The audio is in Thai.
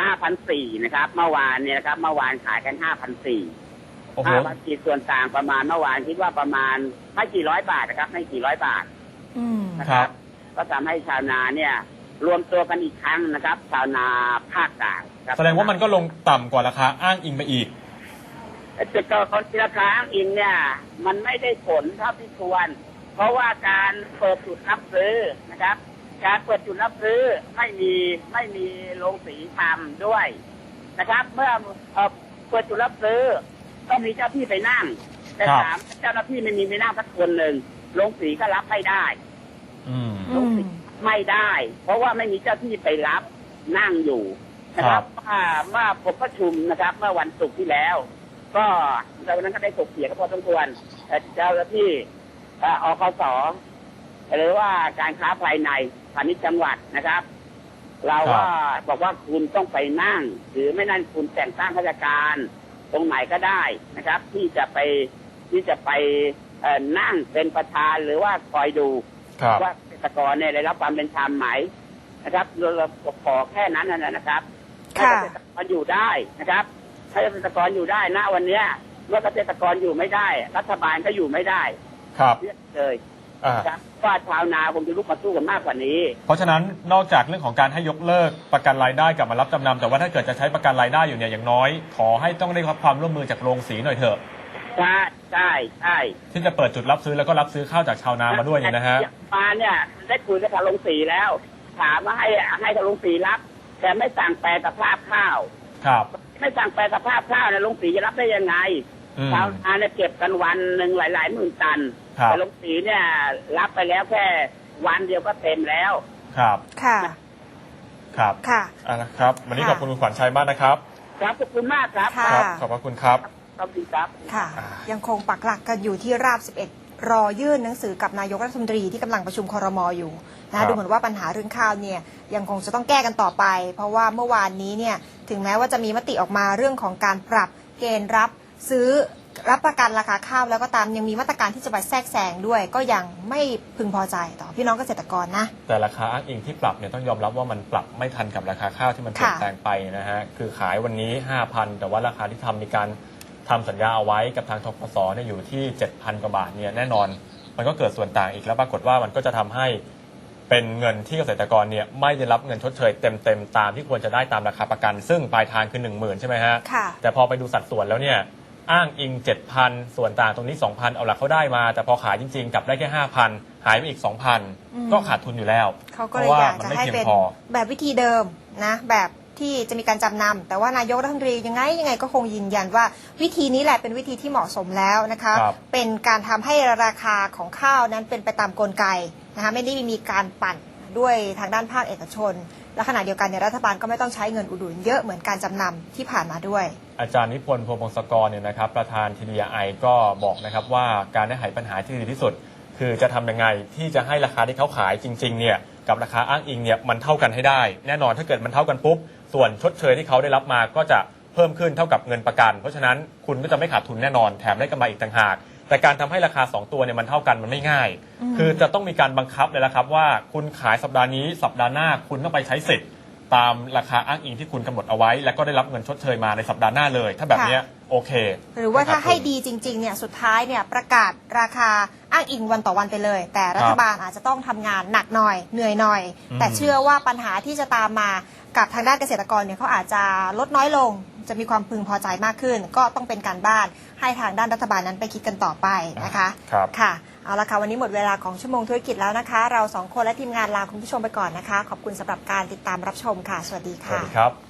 ห้าพันสี่นะครับ เมื่อวานเนี่ยนะครับ เมื่อวานขายกันห้าพันสี่โอ้โหห้าพันสี่ส่วนต่างประมาณเมื่อวานคิดว่าประมาณไม่กี่ร้อยบาทนะครับ ไม่กี่ร้อยบาทอืมนะคครัรับบก็ทำให้ชาวนาเนี่ย รวมตัวกันอีกครั้งนะครับ ชาวนาภาคกลางครับแสดงว่ามันก็ลงต่ำกว่าราคาอ้างอิงไปอีกจุดเกิดของราคาอ้างอิงเนี่ย มันไม่ได้ผลเท่าที่ควรเพราะว่าการเปิดจุดรับซื้อนะครับ การเปิดจุดรับซื้อไม่มีไม่มีโรงสีทำด้วยนะครับ เมื่อเอ่อเปิดจุดรับซื้อต้องมีเจ้าที่ไปนั่งแต่ครับถามเจ้าหน้าที่ไม่มีไม่นั่งสักคนหนึ่งโรงสีก็รับไม่ได้อืมอืมไม่ได้ เพราะว่าไม่มีเจ้าที่ไปรับนั่งอยู่นะคครัรับบว่าเมื่อผมประชุมนะครับ เมื่อวันศุกร์ที่แล้ว ก็ในวันนั้นก็ได้ถกเถียงกันพอสมควรแต่เจ้าหน้าที่เอ่ออคส หรือว่าการค้าภายในพาณิชย์จังหวัดนะครับ เราก็บอกว่าคุณต้องไปนั่ง หรือไม่นั่นคุณแต่งตั้งข้าราชการ ตรงไหนก็ได้นะครับ ที่จะไปที่จะไปเอ่อนั่งเป็นประธานหรือว่าคอยดูครับว่าเกษตรกรเนี่ยได้รับความเป็นธรรมไหมนะครับเราเราขอแค่นั้นนะนะครับให้ค่ะเกษตรกรอยู่ได้นะครับให้เกษตรกรอยู่ได้ณวันเนี้ยเมื่อเกษตรกรอยู่ไม่ได้ รัฐบาลก็อยู่ไม่ได้ครับเรียกเลยอ่านะครับ ว่าชาวนาคงจะลุกมาสู้กันมากกว่านี้ เพราะฉะนั้นนอกจากเรื่องของการให้ยกเลิกประกันรายได้กลับมารับจำนำแต่ว่าถ้าเกิดจะใช้ประกันรายได้อยู่เนี่ยอย่างน้อย ขอให้ต้องได้รับความร่วมมือจากโรงสีหน่อยเถอะใช่ใช่ใช่ที่จะเปิดจุดรับซื้อแล้วก็รับซื้อข้าวจากชาวนามาด้วยเนี่ยนะฮะมาเนี่ยได้คุยกับทางโรงสีแล้ว ถามว่าให้ให้ทางโรงสีรับ แต่ไม่สั่งแปลสภาพข้าว ครับ ไม่สั่งแปลสภาพข้าวเนี่ยโรงสีจะรับได้ยังไงอืม ชาวนาเนี่ยเก็บกันวันหนึ่งหลาย ๆ หมื่นตันครับแต่โรงสีเนี่ย รับไปแล้วแค่วันเดียวก็เต็มแล้ว ครับ ค่ะ ครับ ค่ะอ่านะครับ วันนี้ค่ะขอบคุณคุณขวัญชัยมากนะครับ ครับขอบคุณมากครับค่ะครับ ขอบพระคุณครับ ขอบคุณครับ ค่ะอ่ายังคงปักหลักกันอยู่ที่ราบ 11 รอยื่นหนังสือกับนายกรัฐมนตรีที่กำลังประชุมครมอยู่ครันะบดูเหมือนว่าปัญหาเรื่องข้าวเนี่ยยังคงจะต้องแก้กันต่อไป เพราะว่าเมื่อวานนี้เนี่ยถึงแม้ว่าจะมีมติออกมาเรื่องของการปรับเกณฑ์รับ ซื้อรับประกันราคาข้าวแล้วก็ตามยังมีมาตรการที่จะไปแทรกแซงด้วย ก็ยังไม่พึงพอใจต่อพี่น้องเกษตรกรนะ แต่ราคาอ้างอิงที่ปรับเนี่ยต้องยอมรับว่ามันปรับไม่ทันกับราคาข้าวที่มันเปลี่ยนค่ะแปลงไปนะฮะคือขายวันนี้ 5,000 แต่ว่าราคาที่ทำมีการทำสัญญาเอาไว้กับทางทกสเนี่ยอยู่ที่ 7,000 กว่าบาทเนี่ยแน่นอน มันก็เกิดส่วนต่างอีกแล้วปรากฏว่ามันก็จะทำให้เป็นเงินที่เกษตรกรเนี่ยไม่ได้รับเงินชดเชยเต็มๆตามที่ควรจะได้ตามราคาประกัน ซึ่งปลายทางคือ 10,000 ใช่ไหมฮะค่ะแต่พอไปดูสัดส่วนแล้วเนี่ย อ้างอิง 7,000 ส่วนต่างตรงนี้ 2,000 เอาหลักเขาได้มา แต่พอขายจริงๆ กลับได้แค่ 5,000 หายไปอีกอืม2,000 ก็ขาดทุนอยู่แล้วเขาก็เพเลยราะว่าอยากมันจะไม่ให้เพียงเป็นพอแบบวิธีเดิมนะแบบที่จะมีการจำนำแต่ว่านายกรัฐมนตรียังไงยังไงก็คงยืนยันว่า วิธีนี้แหละเป็นวิธีที่เหมาะสมแล้วนะคะครับเป็นการทำให้ราคาของข้าวนั้นเป็นไปตามกลไกนะคะไม่ได้มีการปั่น ด้วยทางด้านภาคเอกชน และขณะเดียวกันเนี่ยรัฐบาลก็ไม่ต้องใช้เงินอุดหนุนเยอะเหมือนการจำนำที่ผ่านมาด้วย อาจารย์นิพนธ์พวงพงศกรเนี่ยนะครับประธานทีดีไอก็บอกนะครับว่าการได้หายปัญหาที่ดีที่สุด คือจะทำยังไงที่จะให้ราคาที่เขาขายจริงๆเนี่ยกับราคาอ้างอิงเนี่ยมันเท่ากันให้ได้ แน่นอนถ้าเกิดมันเท่ากันปุ๊บส่วนชดเชยที่เขาได้รับมาก็จะเพิ่มขึ้นเท่ากับเงินประกัน เพราะฉะนั้นคุณก็จะไม่ขาดทุนแน่นอนแถมได้กำไรอีกต่างหาก แต่การทำให้ราคา 2 ตัวเนี่ยมันเท่ากันมันไม่ง่ายอืมคือจะต้องมีการบังคับเลยละครับว่าคุณขายสัปดาห์นี้สัปดาห์หน้าคุณต้องไปใช้สิทธิ์ตามราคาอ้างอิงที่คุณกำหนดเอาไว้ แล้วก็ได้รับเงินชดเชยมาในสัปดาห์หน้าเลย ถ้าแบบเนี้ยโอเคหรือว่าถ้าไม่ขให้ทุนดีจริงๆเนี่ยสุดท้ายเนี่ยประกาศราคาอ้างอิงวันต่อวันไปเลย แต่รัฐบาลอาจจะต้องทำงานหนักหน่อยเหนื่อยหน่อยอืมแต่เชื่อว่าปัญหาที่จะตามมากับทางด้านเกษตรกรเนี่ยเขาอาจจะลดน้อยลง จะมีความพึงพอใจมากขึ้น ก็ต้องเป็นการบ้านให้ทางด้านรัฐบาลนั้นไปคิดกันต่อไปนะคะครับค่ะเอาละค่ะวันนี้หมดเวลาของชั่วโมงธุรกิจแล้วนะคะ เราสองคนและทีมงานลาคุณผู้ชมไปก่อนนะคะ ขอบคุณสำหรับการติดตามรับชมค่ะ สวัสดีสวัสค่ะดีครับ